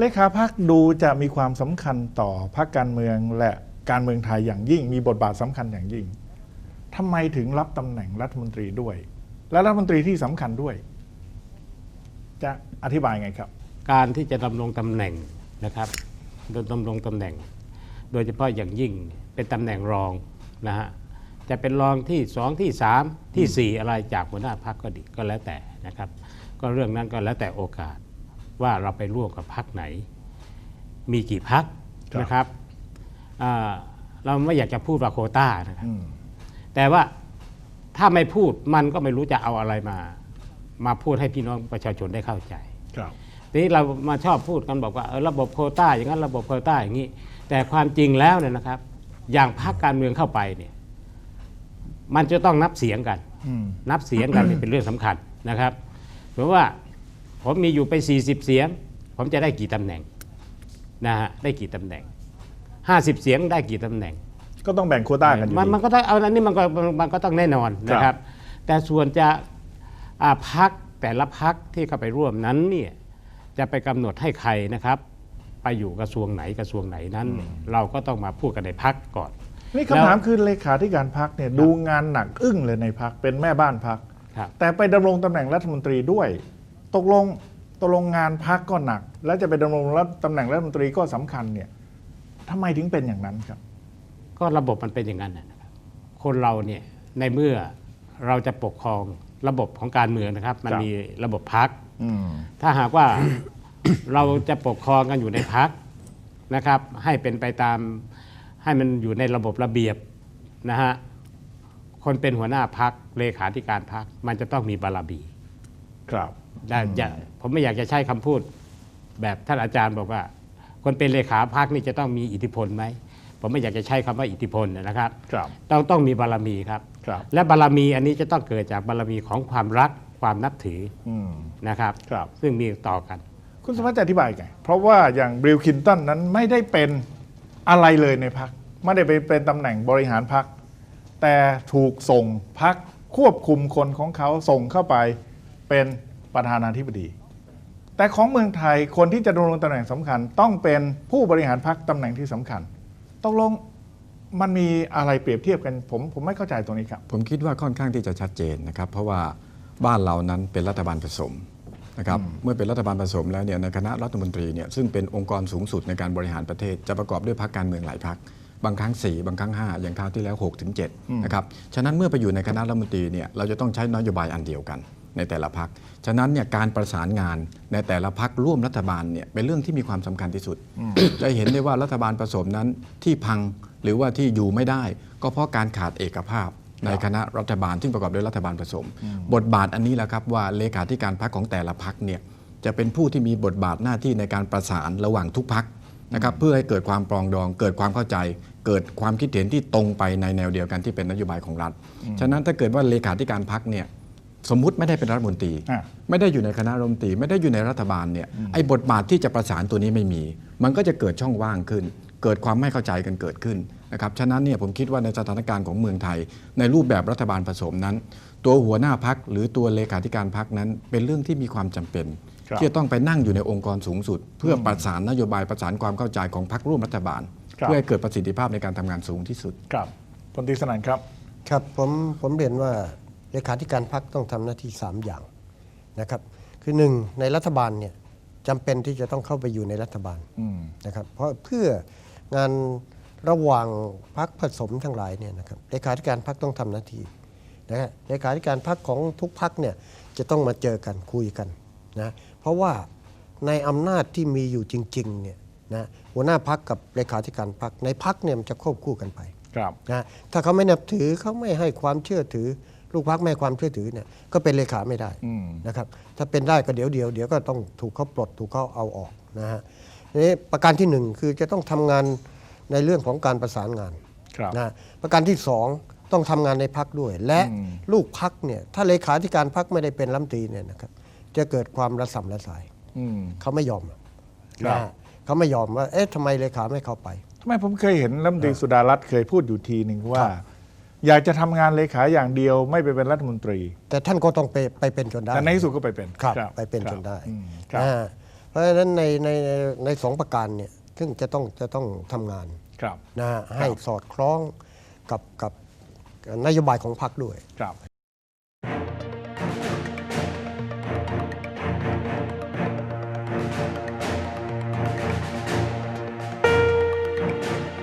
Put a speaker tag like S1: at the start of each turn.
S1: เลขาพักดูจะมีความสำคัญต่อพักการเมืองและการเมืองไทยอย่างยิ่ง มีบทบาทสำคัญอย่างยิ่งทำไมถึงรับตำแหน่งรัฐมนตรีด้วย และรัฐมนตรีที่สำคัญด้วย จะอธิบายไงครับ
S2: การที่จะดำรงตำแหน่งนะครับดำรงตำแหน่ง โดยเฉพาะอย่างยิ่งเป็นตำแหน่งรองนะฮะจะเป็นรองที่สองที่สามที่สี่อะไรจากหัวหน้าพักก็ดีก็แล้วแต่นะครับ ก็เรื่องนั้นก็แล้วแต่โอกาส ว่าเราไปร่วมกับพักไหน มีกี่พัก
S1: ครับ
S2: นะครับอ่าเราไม่อยากจะพูดว่าโควต้านะครับ
S1: อืม
S2: แต่ว่าถ้าไม่พูดมันก็ไม่รู้จะเอาอะไรมา มาพูดให้พี่น้องประชาชนได้เข้าใจ
S1: ครับ
S2: ทีนี้เรามาชอบพูดกันบอกว่าเออระบบโควต้าอย่างนั้นระบบโควต้าอย่างนี้ แต่ความจริงแล้วเนี่ยนะครับ อย่างพรรคการเมืองเข้าไปเนี่ย มันจะต้องนับเสียงกัน
S1: อืม
S2: นับเสียงกันเนี่ยเป็นเรื่องสำคัญนะครับเพราะว่า ผมมีอยู่ไป 40 เสียง ผมจะได้กี่ตำแหน่งนะฮะได้กี่ตำแหน่ง 50 เสียงได้กี่ตำแหน่ง
S1: ก็ต้องแบ่งโควต้ากันอยู่
S2: มัน
S1: ดี
S2: มันก็ต้องเอาอันนี้มันก็มันก็ต้องแน่นอนนะค
S1: ครั
S2: รับบแต่ส่วนจะอ่าพักแต่ละพักที่เข้าไปร่วมนั้นเนี่ยจะไปกำหนดให้ใครนะครับ ไปอยู่กระทรวงไหนกระทรวงไหนนั้น เราก็ต้องมาพูดกันในพักก่อน
S1: นี่
S2: แล้ว
S1: คำถามคือเลขาธิการพักเนี่ยดูงานหนักอึ้งเลยในพักเป็นแม่บ้านพัก
S2: ครับ
S1: แต่ไปดำรงตำแหน่งรัฐมนตรีด้วย ตกลงตกลงงานพักก็หนัก แล้วจะไปดำรงรัฐตำแหน่งรัฐมนตรีก็สำคัญเนี่ยทำไมถึงเป็นอย่างนั้นครับ
S2: ก็ระบบมันเป็นอย่างนั้นนะครับคนเราเนี่ยในเมื่อเราจะปกครองระบบของการเมืองนะครับ มัน
S1: ครับ
S2: มีระบบพัก
S1: อืม
S2: ถ้าหากว่า เราจะปกครองกันอยู่ในพักนะครับ ให้เป็นไปตามให้มันอยู่ในระบบระเบียบนะฮะคนเป็นหัวหน้าพักเลขาธิการพักมันจะต้องมีบารมี
S1: ครับ
S2: ได้จะผมไม่อยากจะใช้คำพูด แบบท่านอาจารย์บอกว่า คนเป็นเลขาพักนี่จะต้องมีอิทธิพลไหมผมไม่อยากจะใช้คำว่าอิทธิพลนะครับ
S1: ครับ
S2: ต้องต้องมีบารมีครับ
S1: ครับ
S2: และบารมีอันนี้จะต้องเกิดจากบารมีของความรักความนับถือ
S1: อืม
S2: นะครับ
S1: ครับ
S2: ซึ่งมีต่อกัน
S1: คุณสมัติจะอธิบายไง เพราะว่าอย่างบิลคินตันนั้นไม่ได้เป็นอะไรเลยในพัก ไม่ได้ไปเป็นตำแหน่งบริหารพัก แต่ถูกส่งพักควบคุมคนของเขาส่งเข้าไปเป็น ประธานาธิบดี แต่ของเมืองไทยคนที่จะดำรงตำแหน่งสำคัญ ต้องเป็นผู้บริหารพักตำแหน่งที่สำคัญตกลงมันมีอะไรเปรียบเทียบกันผมผมไม่เข้าใจตรงนี้ครับ
S3: ผมคิดว่าค่อนข้างที่จะชัดเจนนะครับ เพราะว่าบ้านเรานั้นเป็นรัฐบาลผสมนะครับเมื่อเป็นรัฐบาลผสมแล้วเนี่ยในคณะรัฐมนตรีเนี่ยซึ่งเป็นองค์กรสูงสุดในการบริหารประเทศ จะประกอบด้วยพรรคการเมืองหลายพรรคบางครั้ง 4 บางครั้ง 5 อย่างคราวที่แล้ว6ถึง7นะครับฉะนั้นเมื่อไปอยู่ในคณะรัฐมนตรีเนี่ยเราจะต้องใช้นโยบายอันเดียวกัน ในแต่ละพรรคฉะนั้นเนี่ยการประสานงานในแต่ละพรรคร่วมรัฐบาลเนี่ยเป็นเรื่องที่มีความสำคัญที่สุด จะเห็นได้ว่ารัฐบาลผสมนั้นที่พังหรือว่าที่อยู่ไม่ได้ ก็เพราะการขาดเอกภาพในคณะรัฐบาลซึ่งประกอบด้วยรัฐบาลผสม บทบาทอันนี้แหละครับว่าเลขาธิการพรรคของแต่ละพรรคเนี่ยจะเป็นผู้ที่มีบทบาทหน้าที่ในการประสานระหว่างทุกพรรคนะครับเพื่อให้เกิดความปรองดอง เกิดความเข้าใจ เกิดความคิดเห็นที่ตรงไปในแนวเดียวกันที่เป็นนโยบายของรัฐ ฉะนั้นถ้าเกิดว่าเลขาธิการพรรคเนี่ย สมมุติไม่ได้เป็นรัฐมนตรี
S1: อะ
S3: ไม่ได้อยู่ในคณะรัฐมนตรี ไม่ได้อยู่ในรัฐบาลเนี่ยไอ้บทบาทที่จะประสานตัวนี้ไม่มี มันก็จะเกิดช่องว่างขึ้น เกิดความไม่เข้าใจกันเกิดขึ้นนะครับฉะนั้นเนี่ยผมคิดว่าในสถานการณ์ของเมืองไทย ในรูปแบบรัฐบาลผสมนั้น ตัวหัวหน้าพักหรือตัวเลขาธิการพักนั้น เป็นเรื่องที่มีความจำเป็น
S1: ครับ
S3: ที่จะต้องไปนั่งอยู่ในองค์กรสูงสุด เพื่อประสานนโยบายประสานความเข้าใจของพักร่วมรัฐบาล
S1: ครับ
S3: เพื่อให้เกิดประสิทธิภาพในการทำงานสูงที่สุด
S1: ครับพลตรีสนั่นครับ
S4: ครับผมผมเรียนว่า เลขาธิการพักต้องทำหน้าที่ 3 อย่างนะครับ คือหนึ่งในรัฐบาลเนี่ยจำเป็นที่จะต้องเข้าไปอยู่ในรัฐบาล
S1: อืม
S4: นะครับเพราะเพื่องานระหว่างพักผสมทั้งหลายเนี่ยนะครับเลขาธิการพักต้องทำหน้าที่นะฮะเลขาธิการพักของทุกพักเนี่ยจะต้องมาเจอกันคุยกันนะเพราะว่าในอำนาจที่มีอยู่จริงๆเนี่ยนะหัวหน้าพักกับเลขาธิการพักในพักเนี่ยมันจะควบคู่กันไป
S1: ครับ
S4: นะถ้าเขาไม่นับถือเขาไม่ให้ความเชื่อถือ ลูกพักไม่ให้ความเชื่อถือเนี่ยก็เป็นเลขาไม่ได้
S1: อืม
S4: นะครับถ้าเป็นได้ก็เดี๋ยวเดี๋ยวเดี๋ยวก็ต้องถูกเขาปลดถูกเขาเอาออกนะฮะนี่ประการที่หนึ่งคือจะต้องทำงานในเรื่องของการประสานงาน
S1: ครับ
S4: นะประการที่สองต้องทำงานในพักด้วย และ
S1: อืม
S4: ลูกพักเนี่ยถ้าเลขาธิการพักไม่ได้เป็นรัฐมนตรีเนี่ยนะครับจะเกิดความระสำระสาย
S1: อืม
S4: เขาไม่ยอมอะ
S1: ครับ
S4: นะฮะเขาไม่ยอมว่าเอ๊ะทำไมเลขาไม่เข้าไป
S1: ทำไมผมเคยเห็นรัฐมนตรีสุดารัตน์เคยพูดอยู่ทีหนึ่งว่า อยากจะทำงานเลขาอย่างเดียวไม่ไปเป็นรัฐมนตรี
S4: แต่ท่านก็ต้องไปไปเป็นจนได้
S1: แต่ในที่สุดก็ไปเป็น
S4: ครับไปเป็นจนได้
S1: อืครับ
S4: เพราะฉะนั้นในในในสองประการเนี่ยซึ่งจะต้องจะต้องทำงาน
S1: ครับ
S4: นะฮะให้สอดคล้องกับกับนโยบายของพรรคด้วย
S1: ครับ